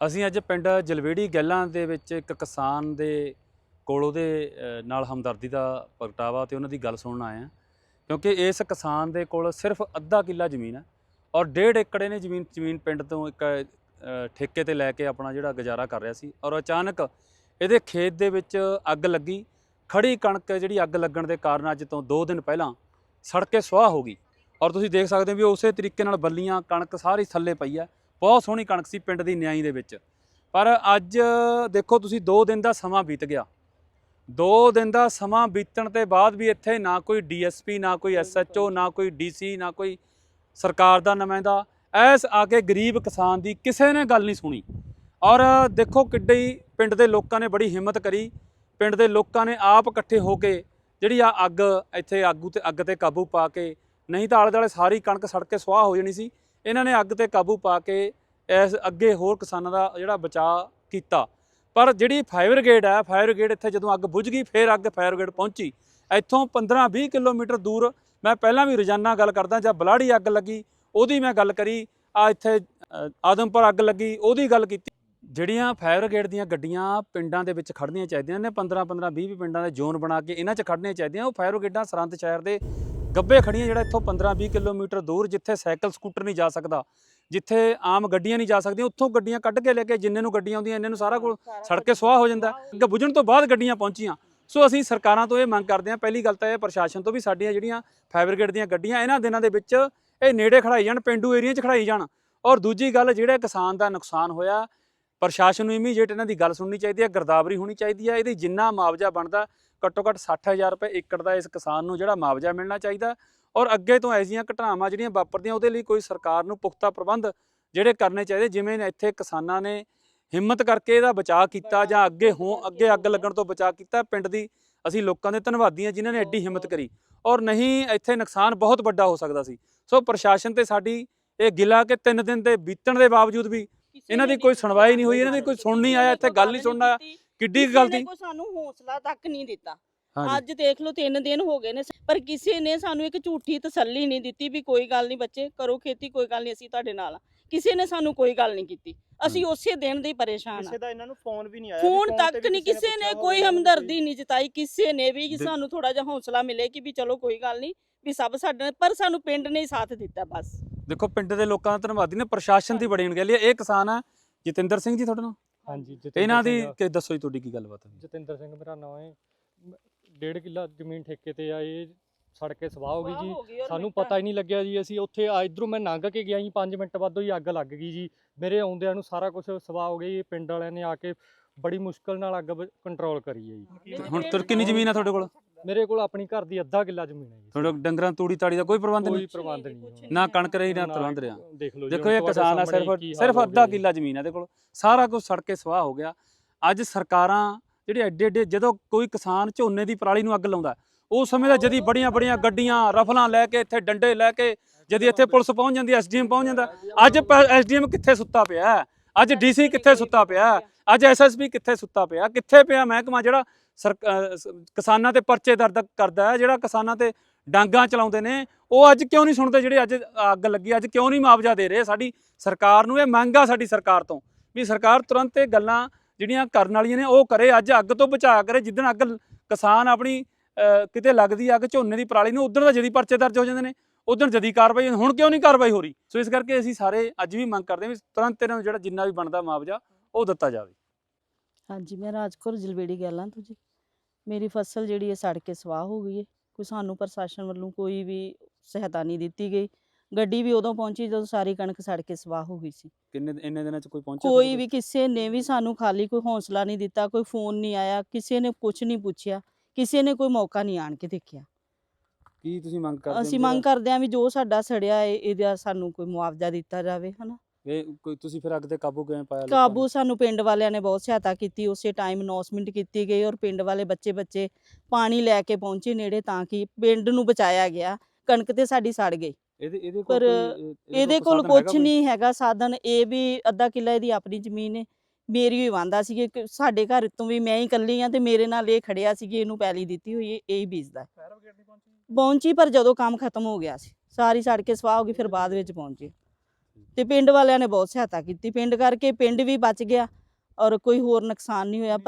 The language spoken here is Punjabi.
ਅਸੀਂ ਅੱਜ ਪਿੰਡ ਜਲਵੇੜੀ ਗੈਲਾਂ ਦੇ ਵਿੱਚ ਇੱਕ ਕਿਸਾਨ ਦੇ ਕੋਲ ਉਹਦੇ ਨਾਲ ਹਮਦਰਦੀ ਦਾ ਪ੍ਰਗਟਾਵਾ ਤੇ ਉਹਨਾਂ ਦੀ ਗੱਲ ਸੁਣਨ ਆਏ ਹਾਂ। ਕਿਉਂਕਿ ਇਸ ਕਿਸਾਨ ਦੇ ਕੋਲ ਸਿਰਫ ਅੱਧਾ ਕਿੱਲਾ ਜ਼ਮੀਨ ਹੈ ਔਰ ਡੇਢ ਏਕੜ ਇਹਨੇ ਜ਼ਮੀਨ ਜ਼ਮੀਨ ਪਿੰਡ ਤੋਂ ਇੱਕ ਠੇਕੇ ਤੇ ਲੈ ਕੇ ਆਪਣਾ ਜਿਹੜਾ ਗੁਜ਼ਾਰਾ ਕਰ ਰਿਹਾ ਸੀ ਔਰ ਅਚਾਨਕ ਇਹਦੇ ਖੇਤ ਦੇ ਵਿੱਚ ਅੱਗ ਲੱਗੀ। ਖੜੀ ਕਣਕ ਜਿਹੜੀ ਅੱਗ ਲੱਗਣ ਦੇ ਕਾਰਨ ਅੱਜ ਤੋਂ 2 ਦਿਨ ਪਹਿਲਾਂ ਸੜ ਕੇ ਸੁਆਹ ਹੋ ਗਈ ਔਰ ਤੁਸੀਂ ਦੇਖ ਸਕਦੇ ਹੋ ਵੀ ਉਸੇ ਤਰੀਕੇ ਨਾਲ ਬੱਲੀਆਂ, ਕਣਕ ਸਾਰੀ ਥੱਲੇ ਪਈ ਹੈ। ਬਹੁਤ ਸੋਹਣੀ ਕਣਕ ਸੀ ਪਿੰਡ ਦੀ ਨਿਆਈ ਦੇ ਵਿੱਚ। ਪਰ ਅੱਜ ਦੇਖੋ ਤੁਸੀਂ 2 ਦਿਨ ਦਾ ਸਮਾਂ ਬੀਤ ਗਿਆ। 2 ਦਿਨ ਦਾ ਸਮਾਂ ਬੀਤਣ ਤੇ ਬਾਅਦ ਵੀ ਇੱਥੇ ਨਾ ਕੋਈ ਡੀਐਸਪੀ ਨਾ ਕੋਈ ਐਸਐਚਓ ਨਾ ਕੋਈ ਡੀਸੀ ਨਾ ਕੋਈ ਸਰਕਾਰ ਦਾ ਨੁਮਾਇੰਦਾ ਐਸ ਆ ਕੇ ਗਰੀਬ ਕਿਸਾਨ ਦੀ ਕਿਸੇ ਨੇ ਗੱਲ ਨਹੀਂ ਸੁਣੀ। ਔਰ ਦੇਖੋ ਕਿੱਡੀ ਪਿੰਡ ਦੇ ਲੋਕਾਂ ਨੇ ਬੜੀ ਹਿੰਮਤ ਕਰੀ। ਪਿੰਡ ਦੇ ਲੋਕਾਂ ਨੇ ਆਪ ਇਕੱਠੇ ਹੋ ਕੇ ਜਿਹੜੀ ਆ ਅੱਗ, ਇੱਥੇ ਆਗੂ ਤੇ ਅੱਗ ਤੇ ਕਾਬੂ ਪਾ ਕੇ ਨਹੀਂ ਤਾਂ ਆਲੇ ਦੁਆਲੇ ਸਾਰੀ ਕਣਕ ਸੜ ਕੇ ਸੁਆਹ ਹੋ ਜਾਣੀ ਸੀ। ਇਹਨਾਂ ਨੇ ਅੱਗ ਤੇ ਕਾਬੂ ਪਾ ਕੇ ਇਸ ਅੱਗੇ ਹੋਰ ਕਿਸਾਨਾਂ ਦਾ ਜਿਹੜਾ ਬਚਾਅ ਕੀਤਾ। ਪਰ ਜਿਹੜੀ ਫਾਇਰ ਬ੍ਰਿਗੇਡ ਹੈ, ਫਾਇਰ ਬ੍ਰਿਗੇਡ ਇੱਥੇ ਜਦੋਂ ਅੱਗ ਬੁਝ ਗਈ, ਫਿਰ ਅੱਗ ਫਾਇਰ ਬ੍ਰਿਗੇਡ ਪਹੁੰਚੀ। ਇੱਥੋਂ 15-20 ਕਿਲੋਮੀਟਰ ਦੂਰ ਮੈਂ ਪਹਿਲਾਂ ਵੀ ਰੋਜ਼ਾਨਾ ਗੱਲ ਕਰਦਾ ਜਾਂ ਬਲਾੜੀ ਅੱਗ ਲੱਗੀ, ਉਹਦੀ ਮੈਂ ਗੱਲ ਕਰੀ, ਆ ਇੱਥੇ ਆਦਮਪੁਰ ਅੱਗ ਲੱਗੀ, ਉਹਦੀ ਗੱਲ ਕੀਤੀ। ਜਿਹੜੀਆਂ ਫਾਇਰ ਬ੍ਰਿਗੇਡ ਦੀਆਂ ਗੱਡੀਆਂ ਪਿੰਡਾਂ ਦੇ ਵਿੱਚ ਖੜਨੀਆਂ ਚਾਹੀਦੀਆਂ ਨੇ 15 15 20 20 ਪਿੰਡਾਂ ਦੇ ਜ਼ੋਨ ਬਣਾ ਕੇ ਇਹਨਾਂ 'ਚ ਖੜਨੀਆਂ ਚਾਹੀਦੀਆਂ, ਉਹ ਫਾਇਰ ਬ੍ਰਿਗੇਡਾਂ ਸਰੰਦ ਸ਼ਹਿਰ ਦੇ ਗੱਬੇ ਖੜੀਆਂ ਜਿਹੜਾ ਇੱਥੋਂ 15 20 ਕਿਲੋਮੀਟਰ ਦੂਰ ਜਿੱਥੇ ਸਾਈਕਲ ਸਕੂਟਰ ਨਹੀਂ ਜਾ ਸਕਦਾ ਜਿੱਥੇ ਆਮ ਗੱਡੀਆਂ ਨਹੀਂ ਜਾ ਸਕਦੀਆਂ ਉੱਥੋਂ ਗੱਡੀਆਂ ਕੱਢ ਕੇ ਲੈ ਕੇ ਜਿੰਨੇ ਨੂੰ ਗੱਡੀਆਂ ਆਉਂਦੀਆਂ ਇੰਨੇ ਨੂੰ ਸਾਰਾ ਕੋਲ ਸੜ ਕੇ ਸੁਆਹ ਹੋ ਜਾਂਦਾ। ਅੱਗ ਬੁਝਣ ਤੋਂ ਬਾਅਦ ਗੱਡੀਆਂ ਪਹੁੰਚੀਆਂ। ਸੋ ਅਸੀਂ ਸਰਕਾਰਾਂ ਤੋਂ ਇਹ ਮੰਗ ਕਰਦੇ ਹਾਂ ਪਹਿਲੀ ਗੱਲ ਤਾਂ ਇਹ ਪ੍ਰਸ਼ਾਸਨ ਤੋਂ ਵੀ ਸਾਡੀਆਂ ਜਿਹੜੀਆਂ ਫਾਇਰ ਬ੍ਰਿਗੇਡ ਦੀਆਂ ਗੱਡੀਆਂ ਇਹਨਾਂ ਦਿਨਾਂ ਦੇ ਵਿੱਚ ਇਹ ਨੇੜੇ ਖੜਾਈ ਜਾਣ ਪਿੰਡੂ ਏਰੀਆ 'ਚ ਖੜਾਈ ਜਾਣ। ਔਰ ਦੂਜੀ ਗੱਲ ਜਿਹੜੇ ਕਿਸਾਨ ਦਾ ਨੁਕਸਾਨ ਹੋਇਆ ਪ੍ਰਸ਼ਾਸਨ ਨੂੰ ਇਮੀਡੀਏਟ ਇਹਨਾਂ ਦੀ ਗੱਲ ਸੁਣਨੀ ਚਾਹੀਦੀ ਹੈ ਗਰਦਾਵਰੀ ਹੋਣੀ ਚਾਹੀਦੀ ਹੈ ਇਹਦੀ ਜਿੰਨਾ ਮੁਆਵਜ਼ਾ ਬਣਦਾ ਘੱਟੋ ਘੱਟ 60000 ਰੁਪਏ ਏਕੜ ਦਾ ਇਸ ਕਿਸਾਨ ਨੂੰ ਜਿਹੜਾ ਮੁਆਵਜ਼ਾ ਮਿਲਣਾ ਚਾਹੀਦਾ ਔਰ ਅੱਗੇ ਤੋਂ ਐਸੀਆਂ ਘਟਨਾਵਾਂ ਜਿਹੜੀਆਂ ਵਾਪਰਦੀਆਂ ਉਹਦੇ ਲਈ ਕੋਈ ਸਰਕਾਰ ਨੂੰ ਪੁਖਤਾ ਪ੍ਰਬੰਧ ਜਿਹੜੇ ਕਰਨੇ ਚਾਹੀਦੇ ਜਿਵੇਂ ਇੱਥੇ ਕਿਸਾਨਾਂ ਨੇ ਹਿੰਮਤ ਕਰਕੇ ਇਹਦਾ ਬਚਾਅ ਕੀਤਾ ਜਾਂ ਅੱਗੇ ਹੋ ਅੱਗੇ ਅੱਗ ਲੱਗਣ ਤੋਂ ਬਚਾਅ ਕੀਤਾ ਪਿੰਡ ਦੀ ਅਸੀਂ ਲੋਕਾਂ ਦੇ ਧੰਨਵਾਦੀ ਹਾਂ ਜਿਨ੍ਹਾਂ ਨੇ ਐਡੀ ਹਿੰਮਤ ਕਰੀ ਔਰ ਨਹੀਂ ਇੱਥੇ ਨੁਕਸਾਨ ਬਹੁਤ ਵੱਡਾ ਹੋ ਸਕਦਾ ਸੀ। ਸੋ ਪ੍ਰਸ਼ਾਸਨ ਤੇ ਸਾਡੀ ਇਹ ਗਿਲਾ ਕਿ 3 ਦਿਨ ਦੇ ਬੀਤਣ ਦੇ ਬਾਵਜੂਦ ਵੀ ਇਹਨਾਂ ਦੀ ਕੋਈ ਸੁਣਵਾਈ ਨਹੀਂ ਹੋਈ ਇਹਨਾਂ ਦੀ ਕੋਈ ਸੁਣ ਨਹੀਂ ਆਇਆ ਇੱਥੇ ਗੱਲ ਨਹੀਂ ਸੁਣਨ ਕਿੱਡੀ ਕੁ ਗੱਲ ਕਿਸੇ ਦੀ ਨੇ ਕੋਈ ਸਾਨੂੰ ਹੌਸਲਾ ਤੱਕ ਨਹੀਂ ਦਿੱਤਾ। ਹਾਂਜੀ। ਅੱਜ ਦੇਖ ਲਓ ਤਿੰਨ ਦਿਨ ਹੋ ਗਏ ਨੇ ਪਰ ਕਿਸੇ ਨੇ ਸਾਨੂੰ ਇੱਕ ਝੂਠੀ ਤਸੱਲੀ ਨਹੀਂ ਦਿੱਤੀ ਵੀ ਕੋਈ ਗੱਲ ਨਹੀਂ ਬੱਚੇ ਕਰੋ ਖੇਤੀ ਕੋਈ ਗੱਲ ਨਹੀਂ ਅਸੀਂ ਤੁਹਾਡੇ ਨਾਲ ਆ। ਕਿਸੇ ਨੇ ਸਾਨੂੰ ਕੋਈ ਗੱਲ ਨਹੀਂ ਕੀਤੀ। ਅਸੀਂ ਉਸੇ ਦਿਨ ਦੇ ਹੀ ਪਰੇਸ਼ਾਨ ਕਿਸੇ ਆ ਦਾ ਇਹਨਾਂ ਨੂੰ ਫੋਨ ਵੀ ਨਹੀਂ ਆਇਆ ਵੀ ਫੋਨ phone ਤੇ ਤੱਕ ਵੀ ਨਹੀਂ ਕਿਸੇ ਨੇ ਪੁੱਛਿਆ ਕੋਈ ਹੋਵੇ ਹਮਦਰਦੀ ਨਹੀਂ ਜਤਾਈ ਕਿਸੇ ਨੇ ਵੀ ਕਿ ਸਾਨੂੰ ਥੋੜਾ ਜਿਹਾ ਹੌਸਲਾ ਮਿਲੇ ਕਿ ਵੀ ਚਲੋ ਕੋਈ ਗੱਲ ਨਹੀਂ ਵੀ ਸਭ ਸਾਡੇ ਨਾਲ- ਪਰ ਸਾਨੂੰ ਪਿੰਡ ਨੇ ਹੀ ਸਾਥ ਦਿੱਤਾ ਬਸ। ਦੇਖੋ ਪਿੰਡ ਦੇ ਲੋਕਾਂ ਦਾ ਧੰਨਵਾਦੀ ਨੇ ਪ੍ਰਸ਼ਾਸਨ ਦੀ ਬੜੀ ਅਣਗਹਿਲੀ ਹੈ। ਇਹ ਕਿਸਾਨ ਹੈ ਜਤਿੰਦਰ ਸਿੰਘ ਜੀ ਤੁਹਾਡਾ ਨਾਮ ਹਾਂਜੀ ਜਤਿੰਦਰ ਇਹਨਾਂ ਦੀ ਕਿ ਦੱਸੋ ਜੀ ਤੁਹਾਡੀ ਕੀ ਗੱਲਬਾਤ ਹੈ ਜਤਿੰਦਰ ਸਿੰਘ ਮੇਰਾ ਨਾਮ ਹੈ। ਡੇਢ ਕਿੱਲਾ ਜ਼ਮੀਨ ਠੇਕੇ ਤੇ ਆ ਇਹ ਸੜ ਕੇ ਸਵਾਹ ਹੋ ਗਈ ਜੀ। ਸਾਨੂੰ ਪਤਾ ਹੀ ਨਹੀਂ ਲੱਗਿਆ ਜੀ ਅਸੀਂ ਉੱਥੇ ਆ ਇਧਰੋਂ ਮੈਂ ਲੰਘ ਕੇ ਗਿਆ ਜੀ 5 ਮਿੰਟ ਬਾਅਦ ਹੀ ਅੱਗ ਲੱਗ ਗਈ ਜੀ। ਮੇਰੇ ਆਉਂਦਿਆਂ ਨੂੰ ਸਾਰਾ ਕੁਝ ਸਵਾਹ ਹੋ ਗਈ ਪਿੰਡ ਵਾਲਿਆਂ ਨੇ ਆ ਕੇ ਬੜੀ ਮੁਸ਼ਕਲ ਨਾਲ ਅੱਗ ਕੰਟਰੋਲ ਕਰੀ ਹੈ ਜੀ। ਹੁਣ ਤੁਰ ਕਿੰਨੀ ਜ਼ਮੀਨ ਹੈ ਤੁਹਾਡੇ ਕੋਲ? ਮੇਰੇ ਕੋਲ ਆਪਣੀ ਘਰ ਦੀ ਅੱਧਾ ਕਿੱਲਾ ਜ਼ਮੀਨ ਹੈ ਜੀ ਤੁਹਾਡੇ ਡੰਗਰਾਂ ਤੂੜੀ ਤਾੜੀ ਦਾ ਕੋਈ ਪ੍ਰਬੰਧ ਕੋਈ ਨਹੀਂ ਪ੍ਰਬੰਧ ਨਹੀਂ। ਨਾ ਕਣਕ ਰਹੀ ਨਾ ਪ੍ਰਬੰਧ ਰਿਹਾ ਦੇਖ ਲਓ ਇਹ ਕਿਸਾਨ ਸਾਹਮਣੇ ਸਿਰਫ ਸਿਰਫ ਅੱਧਾ। ਕਿੱਲਾ ਜ਼ਮੀਨ ਹੈ ਇਹਦੇ ਕੋਲ ਸਾਰਾ ਕੁਝ ਸੜ ਕੇ ਸਵਾਹ ਹੋ ਗਿਆ ਅੱਜ ਸਰਕਾਰਾਂ ਜਿਹੜੇ ਐਡੇ ਐਡੇ ਜਦੋਂ ਕੋਈ ਕਿਸਾਨ ਝੋਨੇ ਦੀ ਪਰਾਲੀ ਨੂੰ ਅੱਗ ਲਾਉਂਦਾ ਉਸ ਸਮੇਂ ਦਾ ਜਦੀ ਬੜੀਆਂ ਬੜੀਆਂ ਗੱਡੀਆਂ ਰਫਲਾਂ ਲੈ ਕੇ ਇੱਥੇ ਡੰਡੇ ਲੈ ਕੇ ਜਦੀ ਇੱਥੇ ਪੁਲਿਸ ਪਹੁੰਚ ਜਾਂਦੀ ਐਸਡੀਐਮ ਪਹੁੰਚ ਜਾਂਦਾ ਅੱਜ ਐਸਡੀਐਮ ਕਿੱਥੇ ਸੁੱਤਾ ਪਿਆ? ਅੱਜ ਡੀਸੀ ਕਿੱਥੇ ਸੁੱਤਾ ਪਿਆ? ਅੱਜ ਐਸਐਸਪੀ ਕਿੱਥੇ ਸੁੱਤਾ ਪਿਆ ਕਿੱਥੇ ਪਿਆ ਮਹਿਕਮਾ ਜਿਹੜਾ ਸਰ ਕਿਸਾਨਾਂ ਤੇ ਪਰਚੇ ਦਰਦ ਕਰਦਾ ਹੈ, ਜਿਹੜਾ ਕਿਸਾਨਾਂ ਤੇ ਡਾਂਗਾ ਚਲਾਉਂਦੇ ਨੇ, ਉਹ ਅੱਜ ਕਿਉਂ ਨਹੀਂ ਸੁਣਦੇ ਜਿਹੜੇ ਅੱਜ ਅੱਗ ਲੱਗੀ, ਅੱਜ ਕਿਉਂ ਨਹੀਂ ਮੁਆਵਜ਼ਾ ਦੇ ਰਹੇ? ਸਾਡੀ ਸਰਕਾਰ ਨੂੰ ਇਹ ਮੰਗ ਆ ਸਾਡੀ ਸਰਕਾਰ ਤੋਂ, ਵੀ ਸਰਕਾਰ ਤੁਰੰਤ ਇਹ ਗੱਲਾਂ ਜਿਹੜੀਆਂ ਕਰਨ ਵਾਲੀਆਂ ਨੇ, ਉਹ ਕਰੇ, ਅੱਜ ਅੱਗ ਤੋਂ ਬਚਾ ਕਰੇ ਜਿੱਦਣ ਅੱਗ ਕਿਸਾਨ ਆਪਣੀ ਕਿਤੇ ਲੱਗਦੀ ਅੱਗ ਝੋਨੇ ਦੀ ਪਰਾਲੀ ਨੂੰ, ਉਧਰ ਦਾ ਜਦੀ ਪਰਚੇ ਦਰਜ ਹੋ ਜਾਂਦੇ ਨੇ, ਉਧਰ ਜਦੀ ਕਾਰਵਾਈ, ਹੁਣ ਕਿਉਂ ਨਹੀਂ ਕਾਰਵਾਈ ਹੋ ਰਹੀ? ਸੋ ਇਸ ਕਰਕੇ ਅਸੀਂ ਸਾਰੇ ਅੱਜ ਵੀ ਮੰਗ ਕਰਦੇ ਹਾਂ ਵੀ ਤੁਰੰਤ ਇਹਨਾਂ ਨੂੰ ਜਿਹੜਾ ਜਿੰਨਾ ਵੀ ਬਣਦਾ ਮੁਆਵਜ਼ਾ, ਉਹ ਦਿੱਤਾ ਜਾਵੇ। ਹਾਂਜੀ, ਮੈਂ ਰਾਜਕੌਰ ਜਲਵੇੜੀ ਗੱਲਾਂ ਤੋਂ ਜੀ। ਮੇਰੀ ਫਸਲ ਜਿਹੜੀ ਹੈ ਸੜ ਕੇ ਸਵਾਹ ਹੋ ਗਈ ਹੈ। ਕੋਈ ਸਾਨੂੰ ਪ੍ਰਸ਼ਾਸਨ ਵੱਲੋਂ ਕੋਈ ਵੀ ਸਹਾਇਤਾ ਨਹੀਂ ਦਿੱਤੀ ਗਈ। ਗੱਡੀ ਵੀ ਉਦੋਂ ਪਹੁੰਚੀ ਜਦੋਂ ਸਾਰੀ ਕਣਕ ਸੜ ਕੇ ਸਵਾਹ ਹੋ ਗਈ ਸੀ। ਕਿੰਨੇ ਇੰਨੇ ਦਿਨਾਂ ਚ ਕੋਈ ਪਹੁੰਚਿਆ ਕੋਈ ਵੀ ਕਿਸੇ ਨੇ ਵੀ ਸਾਨੂੰ ਖਾਲੀ ਕੋਈ ਹੌਸਲਾ ਨਹੀਂ ਦਿੱਤਾ ਕੋਈ ਫੋਨ ਨਹੀਂ ਆਇਆ ਕਿਸੇ ਨੇ ਕੁਝ ਨਹੀਂ ਪੁੱਛਿਆ ਕਿਸੇ ਨੇ ਕੋਈ ਮੌਕਾ ਨਹੀਂ ਆਣ ਕੇ ਦੇਖਿਆ? ਕੀ ਤੁਸੀਂ ਮੰਗ ਕਰਦੇ ਹੋ ਅਸੀਂ ਮੰਗ ਕਰਦੇ ਹਾਂ ਵੀ ਜੋ ਸਾਡਾ ਸੜਿਆ ਹੈ ਇਹਦਾ ਸਾਨੂੰ ਕੋਈ ਮੁਆਵਜ਼ਾ ਦਿੱਤਾ ਜਾਵੇ ਹਨਾ? ਇਹ ਕੋਈ ਤੁਸੀਂ ਫਿਰ ਅੱਗ ਤੇ ਕਾਬੂ ਕਿਵੇਂ ਪਾਇਆ? ਕਾਬੂ ਸਾਨੂੰ ਪਿੰਡ ਵਾਲਿਆਂ ਨੇ ਬਹੁਤ ਸਹਾਇਤਾ ਕੀਤੀ ਉਸੇ ਟਾਈਮ ਅਨਾਉਂਸਮੈਂਟ ਕੀਤੀ ਗਈ ਔਰ ਪਿੰਡ ਵਾਲੇ ਬੱਚੇ ਬੱਚੇ ਪਾਣੀ ਲੈ ਕੇ ਪਹੁੰਚੇ ਨੇੜੇ ਤਾਂ ਕਿ ਪਿੰਡ ਨੂੰ ਬਚਾਇਆ ਗਿਆ ਕਣਕ ਤੇ ਸਾਡੀ ਸੜ ਗਈ ਇਹਦੇ ਇਹਦੇ ਕੋਲ ਪਰ ਇਹਦੇ ਕੋਲ ਕੁਝ? ਨਹੀਂ ਹੈਗਾ ਸਾਧਨ ਇਹ ਵੀ ਅੱਧਾ ਕਿੱਲਾ ਇਹਦੀ ਆਪਣੀ ਜ਼ਮੀਨ ਹੈ ਮੇਰੀ ਵੀ ਵਾਂਦਾ ਸੀ ਕਿ ਸਾਡੇ ਘਰ ਤੋਂ ਵੀ ਮੈਂ ਹੀ ਇਕੱਲੀ ਆ ਤੇ ਮੇਰੇ ਨਾਲ ਇਹ ਖੜਿਆ ਸੀ ਕਿ ਇਹਨੂੰ ਪੈਲੀ ਦਿੱਤੀ ਹੋਈ ਹੈ ਇਹ ਹੀ ਬੀਜਦਾ ਹੈ। ਪਹੁੰਚੀ ਪਰ ਜਦੋਂ ਕੰਮ ਖਤਮ ਹੋ ਗਿਆ ਸੀ ਸਾਰੀ ਸੜ ਕੇ ਸਵਾਹ ਹੋ ਗਈ ਫਿਰ ਬਾਅਦ ਵਿੱਚ ਪਹੁੰਚੀ ਤੇ ਪਿੰਡ ਵਾਲਿਆਂ ਨੇ ਬਹੁਤ ਸਹਾਇਤਾ ਕੀਤੀ। ਪਿੰਡ ਕਰਕੇ ਪਿੰਡ ਵੀ ਬਚ ਗਿਆ ਔਰ ਕੋਈ ਹੋਰ ਨੁਕਸਾਨ ਨਹੀਂ ਹੋਇਆ।